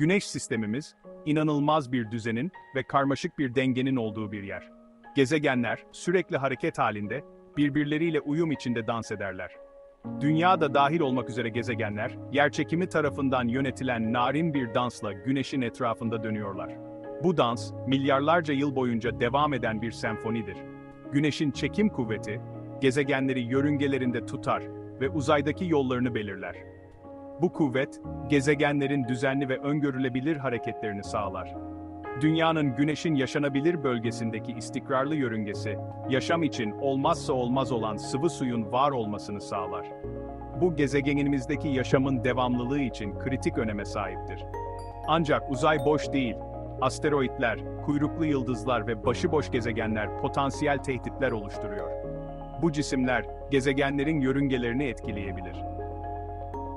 Güneş sistemimiz, inanılmaz bir düzenin ve karmaşık bir dengenin olduğu bir yer. Gezegenler sürekli hareket halinde, birbirleriyle uyum içinde dans ederler. Dünya da dahil olmak üzere gezegenler, yerçekimi tarafından yönetilen narin bir dansla güneşin etrafında dönüyorlar. Bu dans, milyarlarca yıl boyunca devam eden bir senfonidir. Güneşin çekim kuvveti, gezegenleri yörüngelerinde tutar ve uzaydaki yollarını belirler. Bu kuvvet, gezegenlerin düzenli ve öngörülebilir hareketlerini sağlar. Dünyanın güneşin yaşanabilir bölgesindeki istikrarlı yörüngesi, yaşam için olmazsa olmaz olan sıvı suyun var olmasını sağlar. Bu gezegenimizdeki yaşamın devamlılığı için kritik öneme sahiptir. Ancak uzay boş değil. Asteroitler, kuyruklu yıldızlar ve başıboş gezegenler potansiyel tehditler oluşturuyor. Bu cisimler, gezegenlerin yörüngelerini etkileyebilir.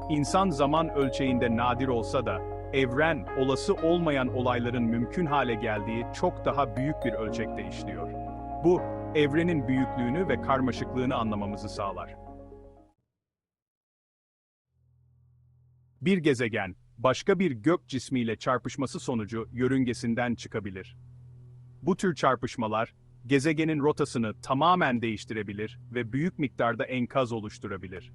İnsan zaman ölçeğinde nadir olsa da, evren, olası olmayan olayların mümkün hale geldiği çok daha büyük bir ölçekte işliyor. Bu, evrenin büyüklüğünü ve karmaşıklığını anlamamızı sağlar. Bir gezegen, başka bir gök cismiyle çarpışması sonucu yörüngesinden çıkabilir. Bu tür çarpışmalar, gezegenin rotasını tamamen değiştirebilir ve büyük miktarda enkaz oluşturabilir.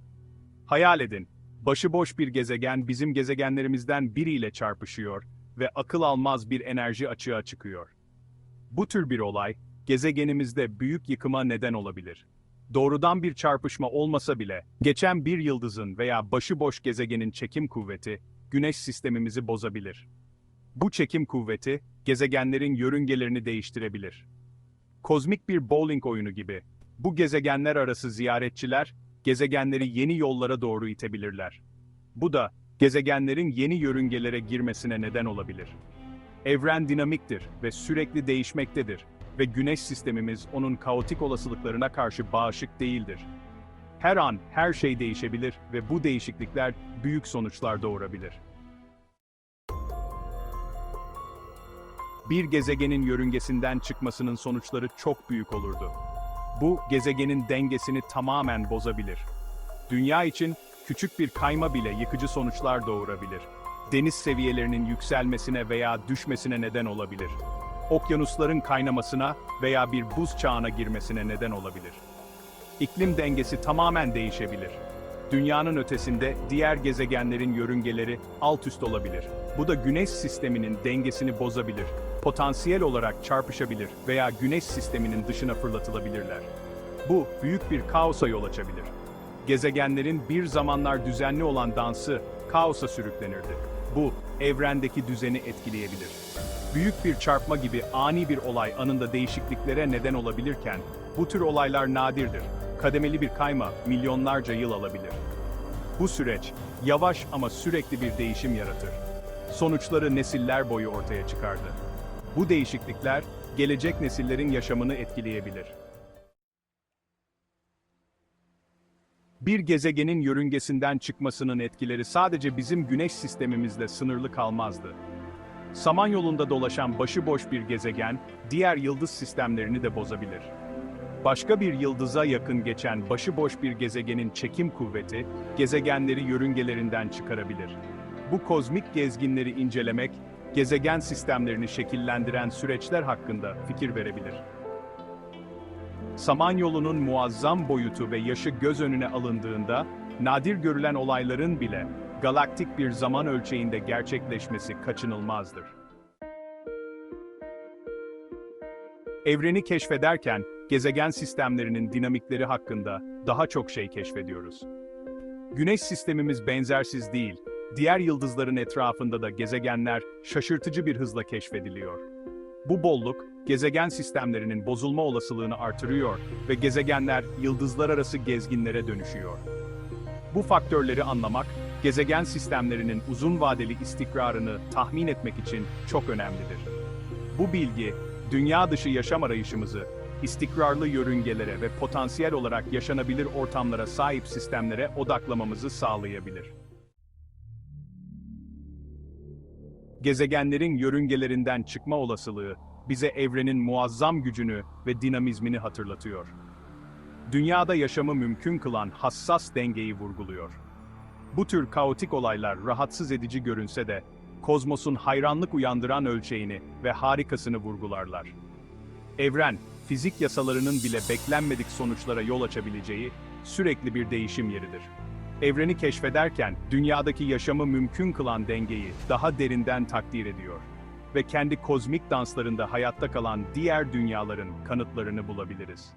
Hayal edin, başıboş bir gezegen bizim gezegenlerimizden biriyle çarpışıyor ve akıl almaz bir enerji açığa çıkıyor. Bu tür bir olay, gezegenimizde büyük yıkıma neden olabilir. Doğrudan bir çarpışma olmasa bile, geçen bir yıldızın veya başıboş gezegenin çekim kuvveti, güneş sistemimizi bozabilir. Bu çekim kuvveti, gezegenlerin yörüngelerini değiştirebilir. Kozmik bir bowling oyunu gibi, bu gezegenler arası ziyaretçiler, gezegenleri yeni yollara doğru itebilirler. Bu da, gezegenlerin yeni yörüngelere girmesine neden olabilir. Evren dinamiktir ve sürekli değişmektedir ve güneş sistemimiz onun kaotik olasılıklarına karşı bağışık değildir. Her an her şey değişebilir ve bu değişiklikler büyük sonuçlar doğurabilir. Bir gezegenin yörüngesinden çıkmasının sonuçları çok büyük olurdu. Bu, gezegenin dengesini tamamen bozabilir. Dünya için küçük bir kayma bile yıkıcı sonuçlar doğurabilir. Deniz seviyelerinin yükselmesine veya düşmesine neden olabilir. Okyanusların kaynamasına veya bir buz çağına girmesine neden olabilir. İklim dengesi tamamen değişebilir. Dünyanın ötesinde diğer gezegenlerin yörüngeleri alt üst olabilir. Bu da güneş sisteminin dengesini bozabilir. Potansiyel olarak çarpışabilir veya güneş sisteminin dışına fırlatılabilirler. Bu büyük bir kaosa yol açabilir. Gezegenlerin bir zamanlar düzenli olan dansı kaosa sürüklenirdi. Bu evrendeki düzeni etkileyebilir. Büyük bir çarpma gibi ani bir olay anında değişikliklere neden olabilirken bu tür olaylar nadirdir. Kademeli bir kayma milyonlarca yıl alabilir. Bu süreç yavaş ama sürekli bir değişim yaratır. Sonuçları nesiller boyu ortaya çıkardı. Bu değişiklikler gelecek nesillerin yaşamını etkileyebilir. Bir gezegenin yörüngesinden çıkmasının etkileri sadece bizim güneş sistemimizle sınırlı kalmazdı. Samanyolu'nda dolaşan başıboş bir gezegen, diğer yıldız sistemlerini de bozabilir. Başka bir yıldıza yakın geçen başıboş bir gezegenin çekim kuvveti, gezegenleri yörüngelerinden çıkarabilir. Bu kozmik gezginleri incelemek, gezegen sistemlerini şekillendiren süreçler hakkında fikir verebilir. Samanyolu'nun muazzam boyutu ve yaşı göz önüne alındığında, nadir görülen olayların bile galaktik bir zaman ölçeğinde gerçekleşmesi kaçınılmazdır. Evreni keşfederken, gezegen sistemlerinin dinamikleri hakkında daha çok şey keşfediyoruz. Güneş sistemimiz benzersiz değil, diğer yıldızların etrafında da gezegenler şaşırtıcı bir hızla keşfediliyor. Bu bolluk, gezegen sistemlerinin bozulma olasılığını artırıyor ve gezegenler yıldızlar arası gezginlere dönüşüyor. Bu faktörleri anlamak, gezegen sistemlerinin uzun vadeli istikrarını tahmin etmek için çok önemlidir. Bu bilgi, dünya dışı yaşam arayışımızı, istikrarlı yörüngelere ve potansiyel olarak yaşanabilir ortamlara sahip sistemlere odaklamamızı sağlayabilir. Gezegenlerin yörüngelerinden çıkma olasılığı, bize evrenin muazzam gücünü ve dinamizmini hatırlatıyor. Dünyada yaşamı mümkün kılan hassas dengeyi vurguluyor. Bu tür kaotik olaylar rahatsız edici görünse de, kozmosun hayranlık uyandıran ölçeğini ve harikasını vurgularlar. Evren, fizik yasalarının bile beklenmedik sonuçlara yol açabileceği sürekli bir değişim yeridir. Evreni keşfederken dünyadaki yaşamı mümkün kılan dengeyi daha derinden takdir ediyor ve kendi kozmik danslarında hayatta kalan diğer dünyaların kanıtlarını bulabiliriz.